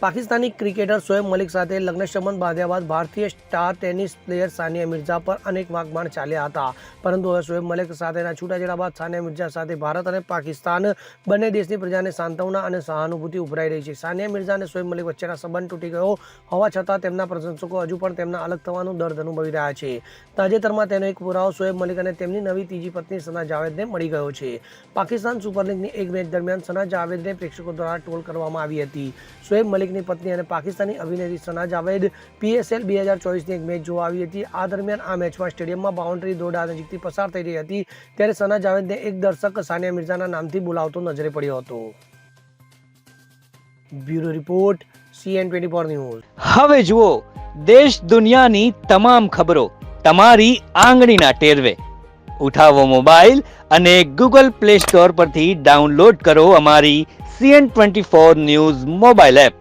Pakistani cricketer Shoaib Malik સાથે લગ્ન સંબંધ બાંધ્યા બાદ ભારતીય star tennis player Sania Mirza પર અનેક વાગમાણ ચાલ્યા હતા. પરંતુ હવે શોએબ મલિક સાથેના છૂટાછેડા બાદ સાનિયા મિર્ઝા સાથે ભારત અને પાકિસ્તાન બંને દેશની પ્રજાને સાંત્વના અને સહાનુભૂતિ ઉભરાઈ રહી છે. સાનિયા મિર્ઝા અને શોએબ મલિક વચ્ચેના સંબંધ તૂટી ગયો હોવા છતાં તેમના પ્રશંસકો હજુ પણ તેમના અલગ થવાનું દર્દ અનુભવી રહ્યા છે. તાજેતરમાં તેનો એક પુરાવો શોએબ મલિક અને તેમની નવી ત્રીજી પત્ની સના જાવેદને મળી ગયો છે. પાકિસ્તાન સુપર એક મેચ દરમિયાન સના જાવેદને પ્રેક્ષકો દ્વારા ટ્રોલ કરવામાં આવી હતી. શોએબ મલિકની પત્ની અને પાકિસ્તાની અભિનેત્રી સના જાવેદ પીએસએલ બે હજાર ચોવીસની એક મેચ જોવા આવી હતી. આ દરમિયાન આ મેચમાં સ્ટેડિયમમાં બાઉન્ડ્રી દોડા નજીકથી પસાર થઈ રહી હતી. ત્યારે સના જાવેદને એક દર્શક સાનિયા મિર્ઝાના નામથી બોલાવતો નજરે પડ્યો હતો. Bureau report, CN twenty four news. હવે જુઓ, દેશ દુનિયાની તમામ ખબરો તમારી આંગળીના ટેરવે. ઉઠાવો મોબાઈલ અને ગૂગલ પ્લે સ્ટોર પરથી ડાઉનલોડ કરો અમારી CN twenty four news mobile app.